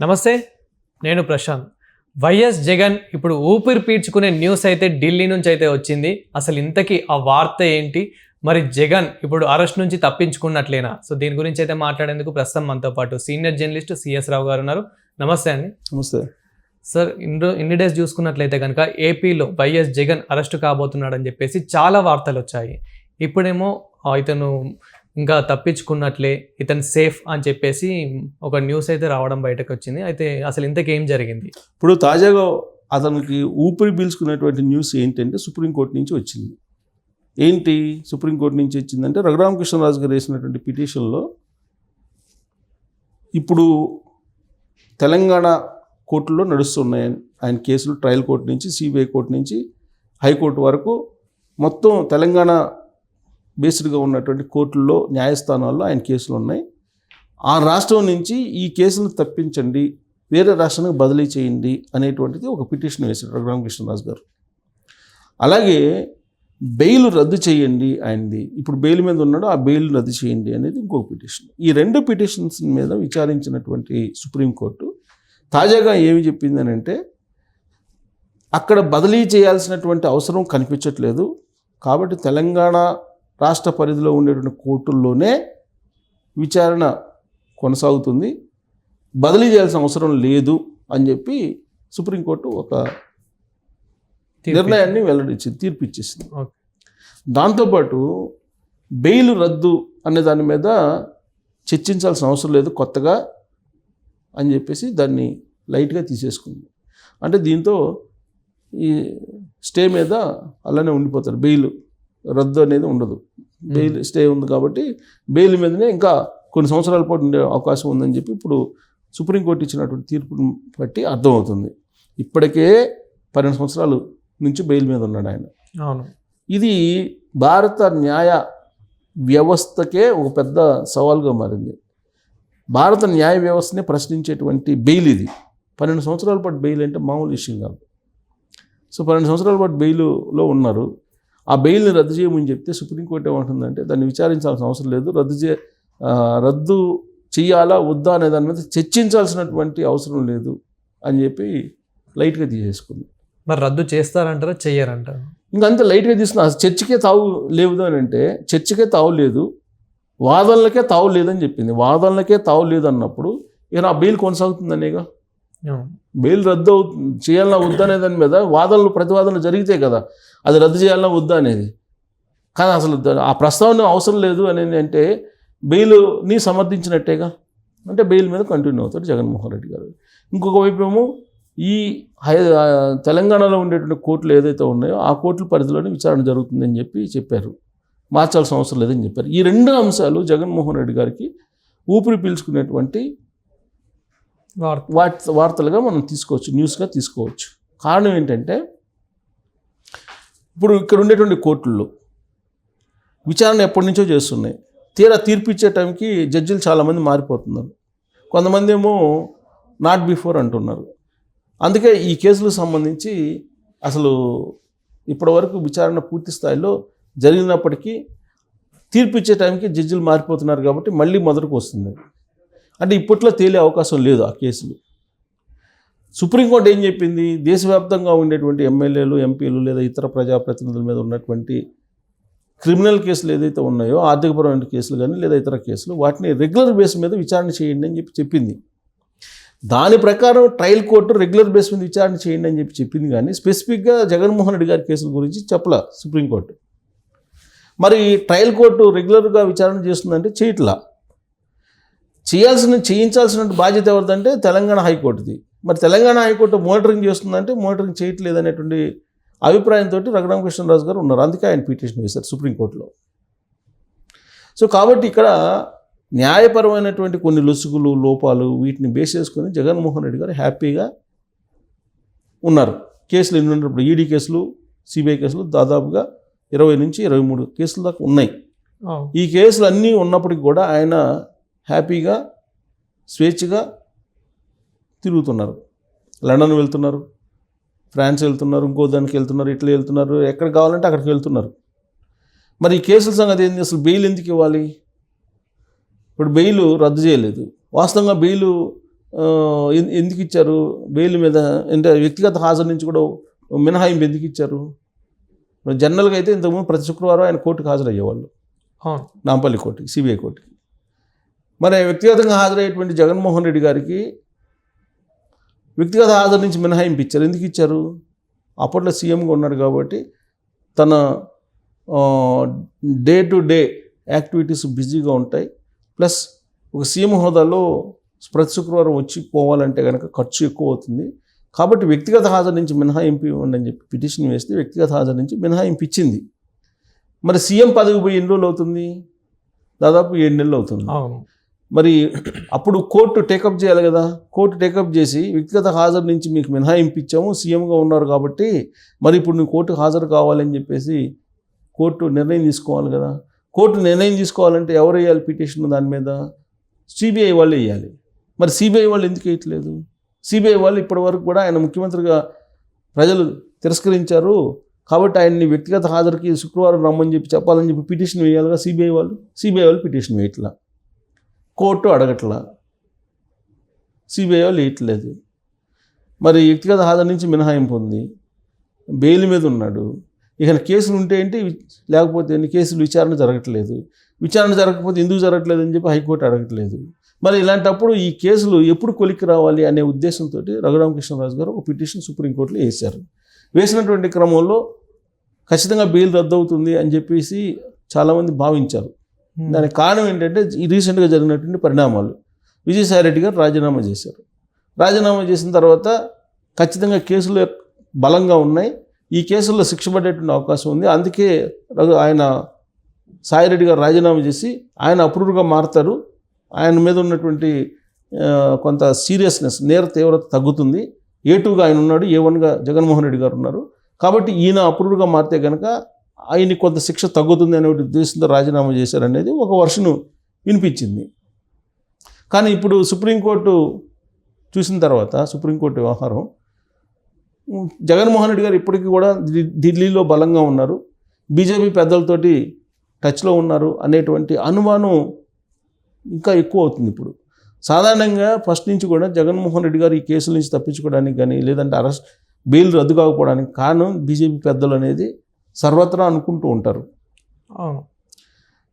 నమస్తే నేను ప్రశాంత్. వైఎస్ జగన్ ఇప్పుడు ఊపిరి పీల్చుకునే న్యూస్ అయితే ఢిల్లీ నుంచి అయితే వచ్చింది. అసలు ఇంతకీ ఆ వార్త ఏంటి? మరి జగన్ ఇప్పుడు అరెస్ట్ నుంచి తప్పించుకున్నట్లేనా? సో దీని గురించి అయితే మాట్లాడేందుకు ప్రస్తుతం మనతో పాటు సీనియర్ జర్నలిస్ట్ సిఎస్ రావు గారు ఉన్నారు. నమస్తే అండి. నమస్తే. సార్ ఇన్ని ఇన్ని డేస్ చూసుకున్నట్లయితే కనుక ఏపీలో వైఎస్ జగన్ అరెస్ట్ కాబోతున్నాడని చెప్పేసి చాలా వార్తలు వచ్చాయి. ఇప్పుడేమో ఇతను ఇంకా తప్పించుకున్నట్లే ఇతను సేఫ్ అని చెప్పేసి ఒక న్యూస్ అయితే రావడం బయటకు వచ్చింది అయితే అసలు ఇంతకేం జరిగింది? ఇప్పుడు తాజాగా అతనికి ఊపిరి పీల్చుకునేటువంటి న్యూస్ ఏంటంటే సుప్రీంకోర్టు నుంచి వచ్చింది. ఏంటి సుప్రీంకోర్టు నుంచి వచ్చిందంటే రఘురామకృష్ణరాజు గారు వేసినటువంటి పిటిషన్లో ఇప్పుడు తెలంగాణ కోర్టులో నడుస్తున్నాయి. ఆయన కేసులు ట్రయల్ కోర్టు నుంచి సిబిఐ కోర్టు నుంచి హైకోర్టు వరకు మొత్తం తెలంగాణ బేస్డ్గా ఉన్నటువంటి కోర్టుల్లో న్యాయస్థానాల్లో ఆయన కేసులు ఉన్నాయి. ఆ రాష్ట్రం నుంచి ఈ కేసును తప్పించండి వేరే రాష్ట్రానికి బదిలీ చేయండి అనేటువంటిది ఒక పిటిషన్ వేశారు రఘురామకృష్ణరాజు గారు. అలాగే బెయిల్ రద్దు చేయండి ఆయనది. ఇప్పుడు బెయిల్ మీద ఉన్నాడు ఆ బెయిల్ రద్దు చేయండి అనేది ఇంకొక పిటిషన్. ఈ రెండు పిటిషన్స్ మీద విచారించినటువంటి సుప్రీంకోర్టు తాజాగా ఏమి చెప్పింది అని అంటే అక్కడ బదిలీ చేయాల్సినటువంటి అవసరం కనిపించట్లేదు. కాబట్టి తెలంగాణ రాష్ట్ర పరిధిలో ఉండేటువంటి కోర్టుల్లోనే విచారణ కొనసాగుతుంది. బదిలీ చేయాల్సిన అవసరం లేదు అని చెప్పి సుప్రీంకోర్టు ఒక నిర్ణయాన్ని వెల్లడించింది తీర్పు ఇచ్చేసింది. ఓకే. దాంతోపాటు బెయిల్ రద్దు అనే దాని మీద చర్చించాల్సిన అవసరం లేదు కొత్తగా అని చెప్పేసి దాన్ని లైట్గా తీసేసుకుంది. అంటే దీంతో ఈ స్టే మీద అలానే ఉండిపోతారు బెయిల్. రద్దు అనేది ఉండదు. బెయిల్ స్టే ఉంది కాబట్టి బెయిల్ మీదనే ఇంకా కొన్ని సంవత్సరాల పాటు ఉండే అవకాశం ఉందని చెప్పి ఇప్పుడు సుప్రీంకోర్టు ఇచ్చినటువంటి తీర్పును బట్టి అర్థమవుతుంది. ఇప్పటికే పన్నెండు సంవత్సరాలు నుంచి బెయిల్ మీద ఉన్నాడు ఆయన. అవును. ఇది భారత న్యాయ వ్యవస్థకే ఒక పెద్ద సవాల్గా మారింది. భారత న్యాయ వ్యవస్థని ప్రశ్నించేటువంటి బెయిల్ ఇది. పన్నెండు సంవత్సరాల పాటు బెయిల్ అంటే మామూలు విషయం కాదు. సో పన్నెండు సంవత్సరాల పాటు బెయిల్లో ఉన్నారు. ఆ బెయిల్ని రద్దు చేయమని చెప్తే సుప్రీంకోర్టు ఏమంటుందంటే దాన్ని విచారించాల్సిన అవసరం లేదు. రద్దు చే రద్దు చేయాలా వద్దా అనే దాని మీద చర్చించాల్సినటువంటి అవసరం లేదు అని చెప్పి లైట్గా తీసేసుకుంది. మరి రద్దు చేస్తారంటారా చెయ్యరంటారా? ఇంకా అంతే లైట్గా తీసుకున్నా చర్చకే తావు లేదు అని అంటే చర్చకే తావు లేదు వాదనలకే తావు లేదని చెప్పింది. వాదనలకే తావు లేదు అన్నప్పుడు ఇక నా బెయిల్ కొనసాగుతుందనేగా. బెయిల్ రద్దు అవు చేయాలన్నా వద్దా అనే దాని మీద వాదనలు ప్రతివాదనలు జరిగితే కదా అది రద్దు చేయాలన్నా వద్దా అనేది. కానీ అసలు ఆ ప్రస్తావన అవసరం లేదు అనేది అంటే బెయిల్ని సమర్థించినట్టేగా? అంటే బెయిల్ మీద కంటిన్యూ అవుతాడు జగన్మోహన్ రెడ్డి గారు. ఇంకొక వైపు ఏమో ఈ హై తెలంగాణలో ఉండేటువంటి కోర్టులు ఏదైతే ఉన్నాయో ఆ కోర్టుల పరిధిలోనే విచారణ జరుగుతుందని చెప్పి చెప్పారు. మార్చాల్సిన అవసరం లేదని చెప్పారు. ఈ రెండు అంశాలు జగన్మోహన్ రెడ్డి గారికి ఊపిరి పీల్చుకునేటువంటి వార్త. వార్త వార్తలుగా మనం తీసుకోవచ్చు న్యూస్గా తీసుకోవచ్చు. కారణం ఏంటంటే ఇప్పుడు ఇక్కడ ఉండేటువంటి కోర్టుల్లో విచారణ ఎప్పటి నుంచో చేస్తున్నాయి. తీరా తీర్పు ఇచ్చే టైంకి జడ్జిలు చాలామంది మారిపోతున్నారు. కొంతమంది ఏమో నాట్ బిఫోర్ అంటున్నారు. అందుకే ఈ కేసులకు సంబంధించి అసలు ఇప్పటివరకు విచారణ పూర్తి స్థాయిలో జరిగినప్పటికీ తీర్పు ఇచ్చే టైంకి జడ్జిలు మారిపోతున్నారు కాబట్టి మళ్ళీ మొదటికి వస్తుంది. అంటే ఇప్పట్లో తేలే అవకాశం లేదు ఆ కేసులు. సుప్రీంకోర్టు ఏం చెప్పింది? దేశవ్యాప్తంగా ఉండేటువంటి ఎమ్మెల్యేలు ఎంపీలు లేదా ఇతర ప్రజాప్రతినిధుల మీద ఉన్నటువంటి క్రిమినల్ కేసులు ఏదైతే ఉన్నాయో ఆర్థికపరమైన కేసులు కానీ లేదా ఇతర కేసులు వాటిని రెగ్యులర్ బేస్ మీద విచారణ చేయండి అని చెప్పి చెప్పింది. దాని ప్రకారం ట్రయల్ కోర్టు రెగ్యులర్ బేస్ మీద విచారణ చేయండి అని చెప్పి చెప్పింది కానీ స్పెసిఫిక్గా జగన్మోహన్ రెడ్డి గారి కేసుల గురించి చెప్పలా సుప్రీంకోర్టు. మరి ట్రయల్ కోర్టు రెగ్యులర్గా విచారణ చేస్తుందంటే చేయట్లా. చేయాల్సిన చేయించాల్సిన బాధ్యత ఎవరిదంటే తెలంగాణ హైకోర్టుది. మరి తెలంగాణ హైకోర్టు మోనిటరింగ్ చేస్తుందంటే మోనిటరింగ్ చేయట్లేదు అనేటువంటి అభిప్రాయంతో రఘురామకృష్ణరాజు గారు ఉన్నారు. అందుకే ఆయన పిటిషన్ వేశారు సుప్రీంకోర్టులో. సో కాబట్టి ఇక్కడ న్యాయపరమైనటువంటి కొన్ని లొసుగులు లోపాలు వీటిని బేస్ చేసుకొని జగన్మోహన్ రెడ్డి గారు హ్యాపీగా ఉన్నారు. కేసులు ఎన్ని ఉన్నప్పుడు ఈడీ కేసులు సిబిఐ కేసులు దాదాపుగా ఇరవై నుంచి ఇరవై మూడు కేసుల దాకా ఉన్నాయి. ఈ కేసులు అన్నీ ఉన్నప్పటికీ కూడా ఆయన హ్యాపీగా స్వేచ్ఛగా తిరుగుతున్నారు. లండన్ వెళ్తున్నారు ఫ్రాన్స్ వెళ్తున్నారు ఇంకో దానికి వెళ్తున్నారు ఇట్లా వెళ్తున్నారు ఎక్కడ కావాలంటే అక్కడికి వెళ్తున్నారు. మరి ఈ కేసుల సంగతి ఏంది? అసలు బెయిల్ ఎందుకు ఇవ్వాలి? ఇప్పుడు బెయిల్ రద్దు చేయలేదు. వాస్తవంగా బెయిల్ ఎందుకు ఇచ్చారు? బెయిల్ మీద అంటే వ్యక్తిగత హాజరు నుంచి కూడా మినహాయింపు ఎందుకు ఇచ్చారు? జనరల్గా అయితే ఇంతకుముందు ప్రతి శుక్రవారం ఆయన కోర్టుకు హాజరయ్యేవాళ్ళు. నాంపల్లి కోర్టుకి సిబిఐ కోర్టుకి. మరి వ్యక్తిగతంగా హాజరయ్యేటువంటి జగన్మోహన్ రెడ్డి గారికి వ్యక్తిగత హాజరు నుంచి మినహాయింపు ఇచ్చారు ఎందుకు ఇచ్చారు? అప్పట్లో సీఎంగా ఉన్నాడు కాబట్టి తన డే టు డే యాక్టివిటీస్ బిజీగా ఉంటాయి. ప్లస్ ఒక సీఎం హోదాలో ప్రతి శుక్రవారం వచ్చి పోవాలంటే కనుక ఖర్చు ఎక్కువ అవుతుంది. కాబట్టి వ్యక్తిగత హాజరు నుంచి మినహాయింపు ఇవ్వండి అని చెప్పి పిటిషన్ వేస్తే వ్యక్తిగత హాజరు నుంచి మినహాయింపు ఇచ్చింది మరి సీఎం పదవి పోయి ఎన్ని రోజులు అవుతుంది? దాదాపు ఏడు నెలలు అవుతుంది. మరి అప్పుడు కోర్టు టేకప్ చేయాలి కదా. కోర్టు టేకప్ చేసి వ్యక్తిగత హాజరు నుంచి మీకు మినహాయింపు ఇచ్చాము సీఎంగా ఉన్నారు కాబట్టి మరి ఇప్పుడు నువ్వు కోర్టు హాజరు కావాలని చెప్పేసి కోర్టు నిర్ణయం తీసుకోవాలి కదా. కోర్టు నిర్ణయం తీసుకోవాలంటే ఎవరు వేయాలి పిటిషన్ దాని మీద? సిబిఐ వాళ్ళు వేయాలి. మరి సిబిఐ వాళ్ళు ఎందుకు వేయట్లేదు? సిబిఐ వాళ్ళు ఇప్పటి వరకు కూడా ఆయన ముఖ్యమంత్రిగా ప్రజలు తిరస్కరించారు కాబట్టి ఆయన్ని వ్యక్తిగత హాజరుకి శుక్రవారం రమ్మని చెప్పి చెప్పాలని చెప్పి పిటిషన్ వేయాలిగా సిబిఐ వాళ్ళు. సిబిఐ వాళ్ళు పిటిషన్ వేయట్లా. కోర్టు అడగట్లా. సిబిఐ వాళ్ళు మరి వ్యక్తిగత హాజరు నుంచి మినహాయింపు ఉంది బెయిల్ మీద ఉన్నాడు. ఇక కేసులు ఉంటే ఏంటి? లేకపోతే కేసులు విచారణ జరగట్లేదు. విచారణ జరగకపోతే ఎందుకు జరగట్లేదు అని చెప్పి హైకోర్టు అడగట్లేదు. మరి ఇలాంటప్పుడు ఈ కేసులు ఎప్పుడు కొలిక్కి రావాలి అనే ఉద్దేశంతో రఘురామకృష్ణరాజు గారు ఒక పిటిషన్ సుప్రీంకోర్టులో వేశారు. వేసినటువంటి క్రమంలో ఖచ్చితంగా బెయిల్ రద్దు అవుతుంది అని చెప్పేసి చాలామంది భావించారు. దానికి కారణం ఏంటంటే ఈ రీసెంట్గా జరిగినటువంటి పరిణామాలు. విజయసాయి రెడ్డి గారు రాజీనామా చేశారు. రాజీనామా చేసిన తర్వాత ఖచ్చితంగా కేసులు బలంగా ఉన్నాయి. ఈ కేసుల్లో శిక్ష పడేటువంటి అవకాశం ఉంది. అందుకే రఘు ఆయన సాయిరెడ్డి గారు రాజీనామా చేసి ఆయన అప్రూవ్గా మారుతారు. ఆయన మీద ఉన్నటువంటి కొంత సీరియస్నెస్ నేర తీవ్రత తగ్గుతుంది. ఏ టూగా ఆయన ఉన్నాడు ఏ వన్గా జగన్మోహన్ రెడ్డి గారు ఉన్నారు. కాబట్టి ఈయన అప్రూవ్గా మారితే కనుక ఆయన కొంత శిక్ష తగ్గుతుంది అనే ఉద్దేశంతో రాజీనామా చేశారనేది ఒక వర్షను వినిపించింది. కానీ ఇప్పుడు సుప్రీంకోర్టు చూసిన తర్వాత సుప్రీంకోర్టు వ్యవహారం జగన్మోహన్ రెడ్డి గారు ఇప్పటికీ కూడా ఢిల్లీలో బలంగా ఉన్నారు. బీజేపీ పెద్దలతోటి టచ్లో ఉన్నారు అనేటువంటి అనుమానం ఇంకా ఎక్కువ అవుతుంది ఇప్పుడు. సాధారణంగా ఫస్ట్ నుంచి కూడా జగన్మోహన్ రెడ్డి గారు ఈ కేసుల నుంచి తప్పించుకోవడానికి కానీ లేదంటే అరెస్ట్ బెయిల్ రద్దు కాకపోవడానికి కారణం బీజేపీ పెద్దలు అనేది సర్వత్రా అనుకుంటూ ఉంటారు. అవును.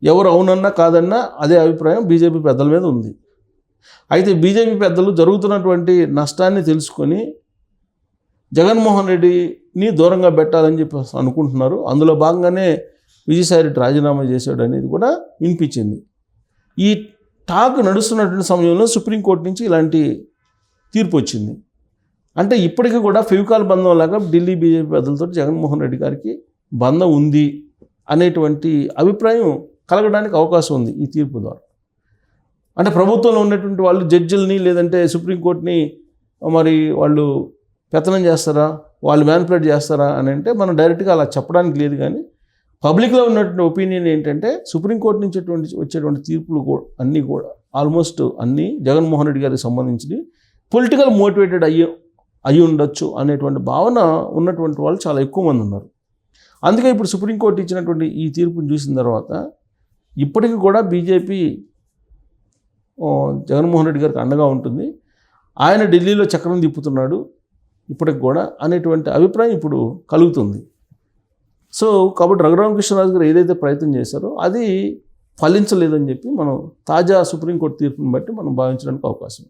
ఎవరు అవునన్నా కాదన్నా అదే అభిప్రాయం బీజేపీ పెద్దల మీద ఉంది. అయితే బీజేపీ పెద్దలు జరుగుతున్నటువంటి నష్టాన్ని తెలుసుకొని జగన్మోహన్ రెడ్డిని దూరంగా పెట్టాలని చెప్పి అనుకుంటున్నారు. అందులో భాగంగానే విజయసాయి రెడ్డి రాజీనామా చేశాడు అనేది కూడా వినిపించింది. ఈ టాక్ నడుస్తున్నటువంటి సమయంలో సుప్రీంకోర్టు నుంచి ఇలాంటి తీర్పు వచ్చింది. అంటే ఇప్పటికీ కూడా ఫెవికాల్ బంధం లాగా ఢిల్లీ బీజేపీ పెద్దలతో జగన్మోహన్ రెడ్డి గారికి బంధం ఉంది అనేటువంటి అభిప్రాయం కలగడానికి అవకాశం ఉంది ఈ తీర్పు ద్వారా. అంటే ప్రభుత్వంలో ఉన్నటువంటి వాళ్ళు జడ్జిల్ని లేదంటే సుప్రీంకోర్టుని మరి వాళ్ళు పెత్తనం చేస్తారా? వాళ్ళు మ్యానిపులేట్ చేస్తారా అని అంటే మనం డైరెక్ట్గా అలా చెప్పడానికి లేదు కానీ పబ్లిక్లో ఉన్నటువంటి ఒపీనియన్ ఏంటంటే సుప్రీంకోర్టు నుంచి అటువంటి వచ్చేటువంటి తీర్పులు కూడా అన్నీ కూడా ఆల్మోస్ట్ అన్నీ జగన్మోహన్ రెడ్డి గారికి సంబంధించినవి. పొలిటికల్ మోటివేటెడ్ అయ్యి అయి ఉండొచ్చు అనేటువంటి భావన ఉన్నటువంటి వాళ్ళు చాలా ఎక్కువ మంది ఉన్నారు. అందుకే ఇప్పుడు సుప్రీంకోర్టు ఇచ్చినటువంటి ఈ తీర్పును చూసిన తర్వాత ఇప్పటికీ కూడా బీజేపీ జగన్మోహన్ రెడ్డి గారికి అండగా ఉంటుంది. ఆయన ఢిల్లీలో చక్రం తిప్పుతున్నాడు ఇప్పటికి కూడా అనేటువంటి అభిప్రాయం ఇప్పుడు కలుగుతుంది. సో కాబట్టి రఘురామకృష్ణరాజు గారు ఏదైతే ప్రయత్నం చేశారో అది ఫలించలేదని చెప్పి మనం తాజా సుప్రీంకోర్టు తీర్పును బట్టి మనం భావించడానికి అవకాశం